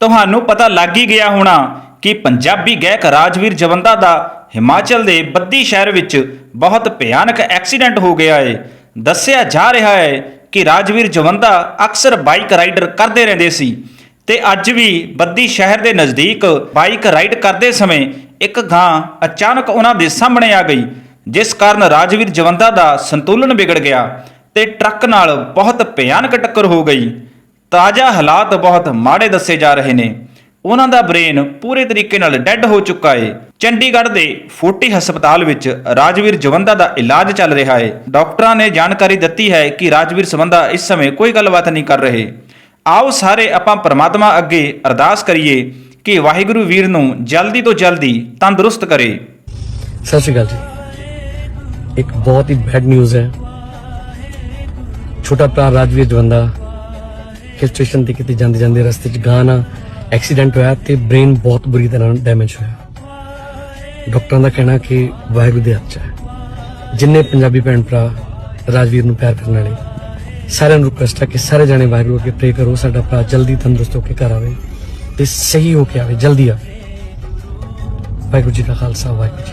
ਤੁਹਾਨੂੰ ਪਤਾ ਲੱਗ ਹੀ ਗਿਆ ਹੋਣਾ ਕਿ ਪੰਜਾਬੀ ਗਾਇਕ ਰਾਜਵੀਰ ਜਵੰਦਾ ਦਾ ਹਿਮਾਚਲ ਦੇ ਬੱਦੀ ਸ਼ਹਿਰ ਵਿੱਚ ਬਹੁਤ ਭਿਆਨਕ ਐਕਸੀਡੈਂਟ ਹੋ ਗਿਆ ਹੈ ਦੱਸਿਆ ਜਾ ਰਿਹਾ ਹੈ ਕਿ ਰਾਜਵੀਰ ਜਵੰਦਾ ਅਕਸਰ ਬਾਈਕ ਰਾਈਡਰ ਕਰਦੇ ਰਹਿੰਦੇ ਸੀ ਤੇ ਅੱਜ ਵੀ ਬੱਦੀ ਸ਼ਹਿਰ ਦੇ ਨਜ਼ਦੀਕ ਬਾਈਕ ਰਾਈਡ ਕਰਦੇ ਸਮੇਂ ਇੱਕ ਗਾਂ ਅਚਾਨਕ ਉਹਨਾਂ ਦੇ ਸਾਹਮਣੇ ਆ ਗਈ, ਜਿਸ ਕਾਰਨ ਰਾਜਵੀਰ ਜਵੰਦਾ ਦਾ ਸੰਤੁਲਨ ਵਿਗੜ ਗਿਆ ਤੇ ਟਰੱਕ ਨਾਲ ਬਹੁਤ ਭਿਆਨਕ ਟੱਕਰ ਹੋ ਗਈ। ਤਾਜ਼ਾ ਹਾਲਾਤ ਬਹੁਤ ਮਾੜੇ ਦੱਸੇ ਜਾ ਰਹੇ ਨੇ। ਉਹਨਾਂ ਦਾ ਬ੍ਰੇਨ ਪੂਰੇ ਤਰੀਕੇ ਨਾਲ ਡੈੱਡ ਹੋ ਚੁੱਕਾ ਹੈ ਚੰਡੀਗੜ੍ਹ ਦੇ ਫੋਰਟੀ ਹਸਪਤਾਲ ਵਿੱਚ ਰਾਜਵੀਰ ਜਵੰਦਾ ਦਾ ਇਲਾਜ ਚੱਲ ਰਿਹਾ ਹੈ ਡਾਕਟਰਾਂ ਨੇ ਜਾਣਕਾਰੀ ਦਿੱਤੀ ਹੈ ਕਿ ਰਾਜਵੀਰ ਸੰਬੰਧਾ ਇਸ ਸਮੇਂ ਕੋਈ ਗੱਲਬਾਤ ਨਹੀਂ ਕਰ ਰਹੇ। ਆਓ ਸਾਰੇ ਆਪਾਂ ਪਰਮਾਤਮਾ ਅੱਗੇ ਅਰਦਾਸ ਕਰੀਏ ਕਿ ਵਾਹਿਗੁਰੂ ਵੀਰ ਨੂੰ ਜਲਦੀ ਤੋਂ ਜਲਦੀ ਤੰਦਰੁਸਤ ਕਰੇ। ਸਤਿ ਸ਼੍ਰੀ ਅਕਾਲ ਜੀ। ਇੱਕ ਬਹੁਤ ਹੀ ਬੈਡ ਨਿਊਜ਼ ਹੈ। ਛੋਟਾ ਭਰਾ ਰਾਜਵੀਰ ਜਵੰਦਾ ਹਿਲ ਸਟੇਸ਼ਨ ਤੇ ਕਿਤੇ ਜਾਂਦੇ ਜਾਂਦੇ ਰਸਤੇ 'ਚ ਗਾਂ ਐਕਸੀਡੈਂਟ ਹੋਇਆ ਤੇ ਬ੍ਰੇਨ ਬਹੁਤ ਬੁਰੀ ਤਰ੍ਹਾਂ ਡੈਮੇਜ ਹੋਇਆ। ਡਾਕਟਰਾਂ ਦਾ ਕਹਿਣਾ ਕਿ ਵਾਹਿਗੁਰੂ ਦੇ ਹੱਥ 'ਚ ਹੈ। ਜਿੰਨੇ ਪੰਜਾਬੀ ਭੈਣ ਭਰਾ ਰਾਜਵੀਰ ਨੂੰ ਪਿਆਰ ਕਰਨ ਵਾਲੇ, ਸਾਰਿਆਂ ਨੂੰ ਰਿਕੁਐਸਟ ਹੈ ਕਿ ਸਾਰੇ ਜਾਣੇ ਵਾਹਿਗੁਰੂ ਅੱਗੇ ਪ੍ਰੇ ਕਰੋ, ਸਾਡਾ ਭਰਾ ਜਲਦੀ ਤੰਦਰੁਸਤ ਹੋ ਕੇ ਘਰ ਆਵੇ ਤੇ ਸਹੀ ਹੋ ਕੇ ਆਵੇ, ਜਲਦੀ ਆਵੇ। ਵਾਹਿਗੁਰੂ ਜੀ ਦਾ ਖਾਲਸਾ, ਵਾਹਿਗੁਰੂ ਜੀ